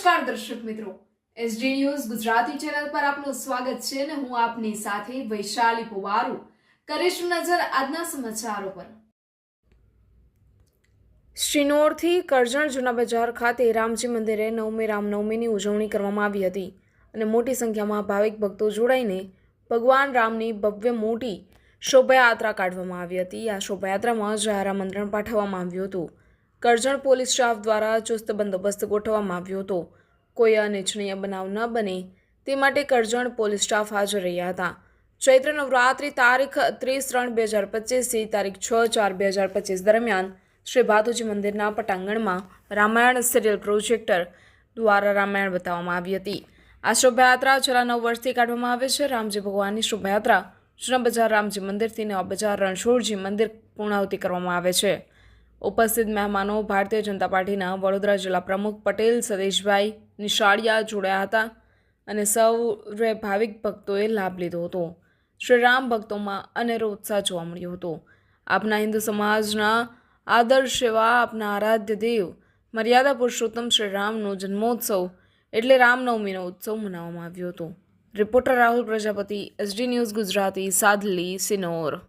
નમસ્કાર દર્શક મિત્રો. એસડી ન્યૂઝ ગુજરાતી ચેનલ પર આપનું સ્વાગત છે અને હું આપની સાથે વૈશાલી પુવારુ. કરીશું નજર આજના સમાચારો પર. શ્રીનોરથી કરજણ જૂના બજાર ખાતે રામજી મંદિરે નવમી રામનવમીની ઉજવણી કરવામાં આવી હતી અને મોટી સંખ્યામાં ભાવિક ભક્તો જોડાઈને ભગવાન રામની ભવ્ય મોટી શોભાયાત્રા કાઢવામાં આવી હતી. આ શોભાયાત્રામાં જ મંત્રણ પાઠવવામાં આવ્યું હતું. કરજણ પોલીસ સ્ટાફ દ્વારા ચુસ્ત બંદોબસ્ત ગોઠવવામાં આવ્યો હતો. કોઈ અનિચ્છનીય બનાવ ન બને તે માટે કરજણ પોલીસ સ્ટાફ હાજર રહ્યા હતા. ચૈત્ર નવરાત્રિ તારીખ ત્રીસ ત્રણ બે હજાર પચીસથી તારીખ છ ચાર બે હજાર પચીસ દરમિયાન શ્રી ભાતુજી મંદિરના પટાંગણમાં રામાયણ સિરિયલ પ્રોજેક્ટર દ્વારા રામાયણ બતાવવામાં આવી હતી. આ શોભાયાત્રા છેલ્લા નવ વર્ષથી કાઢવામાં આવે છે. રામજી ભગવાનની શોભાયાત્રા જૂના રામજી મંદિરથી નવા બજાર રણછોડજી મંદિર પૂર્ણાહુતિ કરવામાં આવે છે. ઉપસ્થિત મહેમાનો ભારતીય જનતા પાર્ટીના વડોદરા જિલ્લા પ્રમુખ પટેલ, સતીશભાઈ નિશાળિયા જોડાયા હતા અને સૌરે ભાવિક ભક્તોએ લાભ લીધો હતો. શ્રી રામ ભક્તોમાં અનેરો ઉત્સાહ જોવા મળ્યો હતો. આપના હિન્દુ સમાજના આદર્શ એવા આપના આરાધ્ય દેવ, મર્યાદા પુરુષોત્તમ શ્રી રામનો જન્મોત્સવ એટલે રામનવમીનો ઉત્સવ મનાવવામાં આવ્યો હતો. Reporter Rahul Prajapati, SD news Gujarati, Sadli, Sinor.